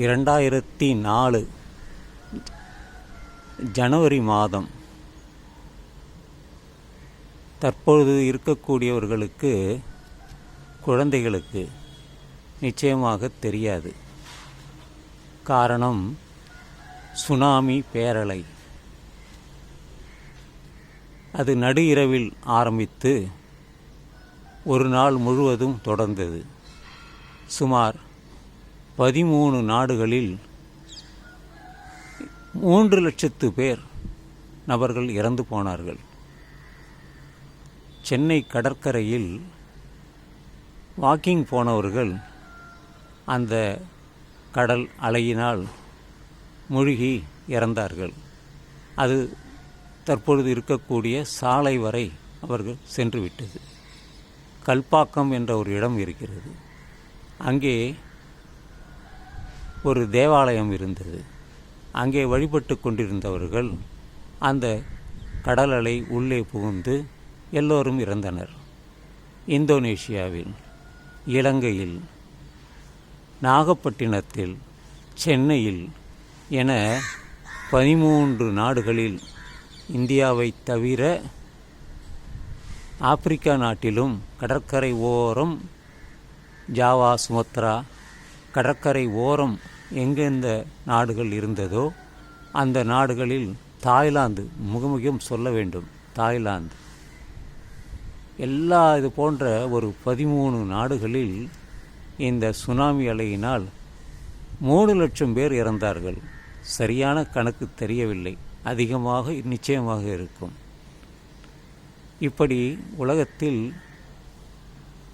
இரண்டாயிரத்தி நாலு ஜனவரி மாதம் தற்பொழுது இருக்கக்கூடியவர்களுக்கு குழந்தைகளுக்கு நிச்சயமாக தெரியாது. காரணம் சுனாமி பேரலை. அது நடு இரவில் ஆரம்பித்து ஒரு நாள் முழுவதும் தொடர்ந்தது. சுமார் பதிமூணு நாடுகளில் மூன்று லட்சத்து பேர் நபர்கள் இறந்து போனார்கள். சென்னை கடற்கரையில் வாக்கிங் போனவர்கள் அந்த கடல் அலையினால் மூழ்கி இறந்தார்கள். அது தற்பொழுது இருக்கக்கூடிய சாலை வரை அவர்கள் சென்று விட்டது கல்பாக்கம் என்ற ஒரு இடம் இருக்கிறது. அங்கே ஒரு தேவாலயம் இருந்தது. அங்கே வழிபட்டு கொண்டிருந்தவர்கள் அந்த கடல் அலை உள்ளே புகுந்து எல்லோரும் இறந்தனர். இந்தோனேஷியாவில் இலங்கையில் நாகப்பட்டினத்தில் சென்னையில் என பதிமூன்று நாடுகளில் இந்தியாவை தவிர ஆப்பிரிக்கா நாட்டிலும் கடற்கரை ஓரம் ஜாவா சுமத்ரா கடற்கரை ஓரம் எங்கெந்த நாடுகள் இருந்ததோ அந்த நாடுகளில் தாய்லாந்து முகமுகம் சொல்ல வேண்டும். தாய்லாந்து. எல்லா இது போன்ற ஒரு பதிமூணு நாடுகளில் இந்த சுனாமி அலையினால் மூணு லட்சம் பேர் இறந்தார்கள். சரியான கணக்கு தெரியவில்லை. அதிகமாக நிச்சயமாக இருக்கும். இப்படி உலகத்தில்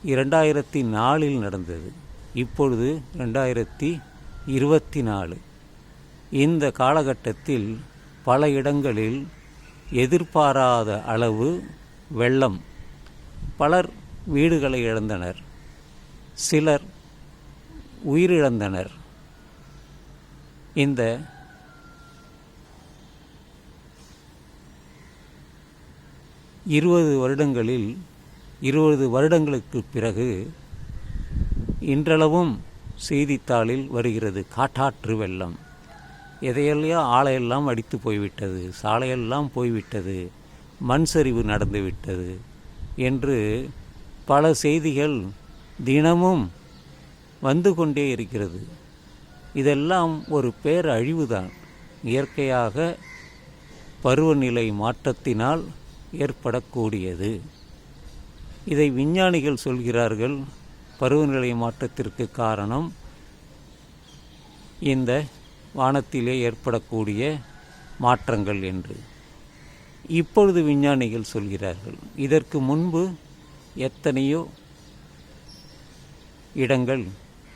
இரண்டாயிரத்தி நாலில் நடந்தது. இப்பொழுது ரெண்டாயிரத்தி இருபத்தி நாலு இந்த காலகட்டத்தில் பல இடங்களில் எதிர்பாராத அளவு வெள்ளம். பலர் வீடுகளை இழந்தனர். சிலர் உயிரிழந்தனர். இந்த இருபது வருடங்களில் இருபது வருடங்களுக்கு பிறகு இன்றளவும் செய்தித்தாளில் வருகிறது. காட்டாற்று வெள்ளம். எதையெல்லாம் ஆலையெல்லாம் அடித்து போய்விட்டது? சாலையெல்லாம் போய்விட்டது. மண் சரிவு நடந்துவிட்டது என்று பல செய்திகள் தினமும் வந்து கொண்டே இருக்கிறது. இதெல்லாம் ஒரு பேரழிவுதான். இயற்கையாக பருவநிலை மாற்றத்தினால் ஏற்படக்கூடியது. இதை விஞ்ஞானிகள் சொல்கிறார்கள் பருவநிலை மாற்றத்திற்கு காரணம் இந்த வானத்திலே ஏற்படக்கூடிய மாற்றங்கள் என்று. இப்பொழுது விஞ்ஞானிகள் சொல்கிறார்கள் இதற்கு முன்பு எத்தனையோ இடங்கள்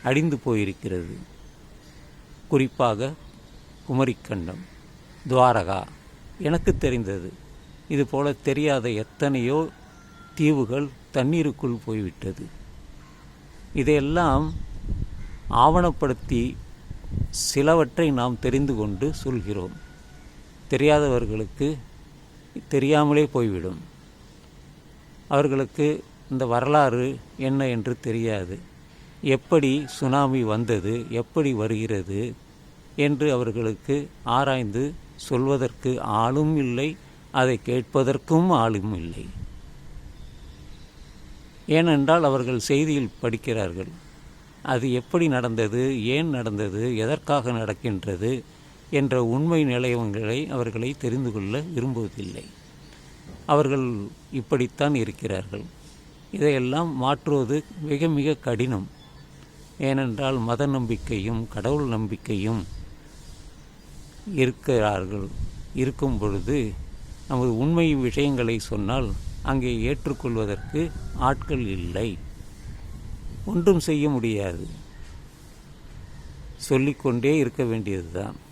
அழிந்து போயிருக்கிறது. குறிப்பாக குமரிக்கண்டம் துவாரகா எனக்கு தெரிந்தது. இதுபோல தெரியாத எத்தனையோ தீவுகள் தண்ணீருக்குள் போய்விட்டது. இதையெல்லாம் ஆவணப்படுத்தி சிலவற்றை நாம் தெரிந்து கொண்டு சொல்கிறோம். தெரியாதவர்களுக்கு தெரியாமலே போய்விடும். அவர்களுக்கு இந்த வரலாறு என்ன என்று தெரியாது. எப்படி சுனாமி வந்தது எப்படி வருகிறது என்று அவர்களுக்கு ஆராய்ந்து சொல்வதற்கு ஆளும் இல்லை அதை கேட்பதற்கும் ஆளும் இல்லை. ஏனென்றால் அவர்கள் செய்தியில் படிக்கிறார்கள். அது எப்படி நடந்தது ஏன் நடந்தது எதற்காக நடக்கின்றது என்ற உண்மை நிலையங்களை அவர்களை தெரிந்து கொள்ள விரும்புவதில்லை. அவர்கள் இப்படித்தான் இருக்கிறார்கள். இதையெல்லாம் மாற்றுவது மிக மிக கடினம். ஏனென்றால் மத நம்பிக்கையும் கடவுள் நம்பிக்கையும் இருக்கிறார்கள். இருக்கும் பொழுது நமது உண்மை விஷயங்களை சொன்னால் அங்கே ஏற்றுக்கொள்வதற்கு ஆட்கள் இல்லை. ஒன்றும் செய்ய முடியாது. சொல்லிக்கொண்டே இருக்க வேண்டியதுதான்.